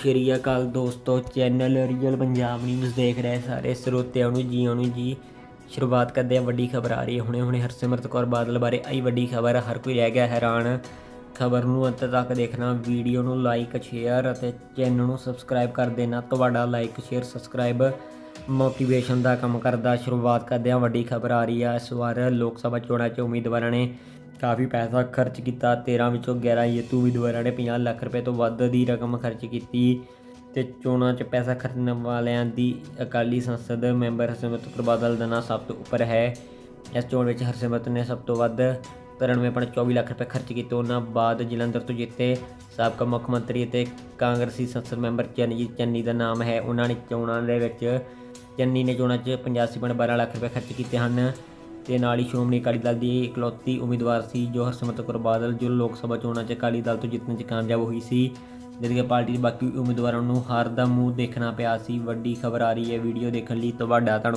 ਸ਼੍ਰੀ ਅਕਾਲ ਦੋਸਤੋ channel real Punjab news ਦੇਖ ਰਹੇ ਸਾਰੇ ਸਰੋਤਿਆਂ ਨੂੰ ਜੀ ਨੂੰ ਜੀ। ਸ਼ੁਰੂਆਤ ਕਰਦੇ ਹਾਂ ਵੱਡੀ ਖਬਰ ਆ ਰਹੀ ਹੈ। ਹੁਣੇ ਹੁਣੇ ਹਰਸਿਮਰਤ ਕੌਰ ਬਾਦਲ ਬਾਰੇ ਆਈ ਵੱਡੀ ਖਬਰ। ਹਰ ਕੋਈ ਰਹਿ ਗਿਆ ਹੈਰਾਨ। ਖਬਰ ਨੂੰ ਅੰਤ ਤੱਕ ਦੇਖਣਾ, ਵੀਡੀਓ ਨੂੰ ਲਾਈਕ ਸ਼ੇਅਰ ਅਤੇ ਚੈਨਲ ਨੂੰ ਸਬਸਕ੍ਰਾਈਬ ਕਰ ਦੇਣਾ। ਤੁਹਾਡਾ ਲਾਈਕ ਸ਼ੇਅਰ ਸਬਸਕ੍ਰਾਈਬ ਮੋਟੀਵੇਸ਼ਨ ਦਾ ਕੰਮ ਕਰਦਾ। ਸ਼ੁਰੂਆਤ ਕਰਦੇ ਹਾਂ ਵੱਡੀ ਖਬਰ ਆ ਰਹੀ ਹੈ ਇਸ ਵਾਰ ਲੋਕ ਸਭਾ ਚੋਣਾਂ 'ਚ ਉਮੀਦਵਾਰਾਂ ਨੇ ਕਾਫੀ ਪੈਸਾ ਖਰਚ ਕੀਤਾ 13 ਵਿੱਚੋਂ 11 ਜੇਤੂ ਉਮੀਦਵਾਰਾਂ ਨੇ 50 ਲੱਖ ਰੁਪਏ ਤੋਂ ਵੱਧ ਦੀ ਰਕਮ ਖਰਚ ਕੀਤੀ ਤੇ ਚੋਣਾਂ 'ਚ ਪੈਸਾ ਖਰਚਣ ਵਾਲਿਆਂ ਦੀ ਅਕਾਲੀ ਸੰਸਦ ਮੈਂਬਰ ਹਰਸਿਮਰਤ ਕੌਰ ਬਾਦਲ ਦਾ ਨਾਂ ਸਭ ਤੋਂ ਉੱਪਰ ਹੈ। ਇਸ ਚੋਣ ਵਿੱਚ ਹਰਸਿਮਰਤ ਨੇ ਸਭ ਤੋਂ ਵੱਧ 93.24 ਲੱਖ ਰੁਪਏ ਖਰਚ ਕੀਤੇ। ਉਹਨਾਂ ਬਾਅਦ ਜਲੰਧਰ ਤੋਂ ਜਿੱਤੇ ਸਾਬਕਾ ਮੁੱਖ ਮੰਤਰੀ ਅਤੇ ਕਾਂਗਰਸੀ ਸੰਸਦ ਮੈਂਬਰ ਚਰਨਜੀਤ ਚੰਨੀ ਦਾ ਨਾਮ ਹੈ। ਉਹਨਾਂ ਨੇ ਚੋਣਾਂ ਦੇ ਵਿੱਚ ਚੰਨੀ ਨੇ ਚੋਣਾਂ 'ਚ 85.12 ਲੱਖ ਰੁਪਏ ਖਰਚ ਕੀਤੇ ਹਨ। ਤੇ ਨਾਲ ਹੀ ਸ਼੍ਰੋਮਣੀ ਅਕਾਲੀ ਦਲ ਦੀ ਇਕਲੌਤੀ ਉਮੀਦਵਾਰ ਸੀ ਜੋ ਹਰਸਿਮਰਤ ਕੌਰ ਬਾਦਲ, ਜੋ ਲੋਕ ਸਭਾ ਚੋਣਾਂ 'ਚ ਅਕਾਲੀ ਦਲ ਤੋਂ ਜਿੱਤਣ 'ਚ ਕਾਮਯਾਬ ਹੋਈ ਸੀ। ਜਦਕਿ ਪਾਰਟੀ ਦੇ ਬਾਕੀ ਉਮੀਦਵਾਰਾਂ ਨੂੰ ਹਾਰ ਦਾ ਮੂੰਹ ਦੇਖਣਾ ਪਿਆ ਸੀ। ਵੱਡੀ ਖਬਰ ਆ ਰਹੀ ਹੈ, ਵੀਡੀਓ ਦੇਖਣ ਲਈ ਤੁਹਾਡਾ ਧੰਨਵਾਦ।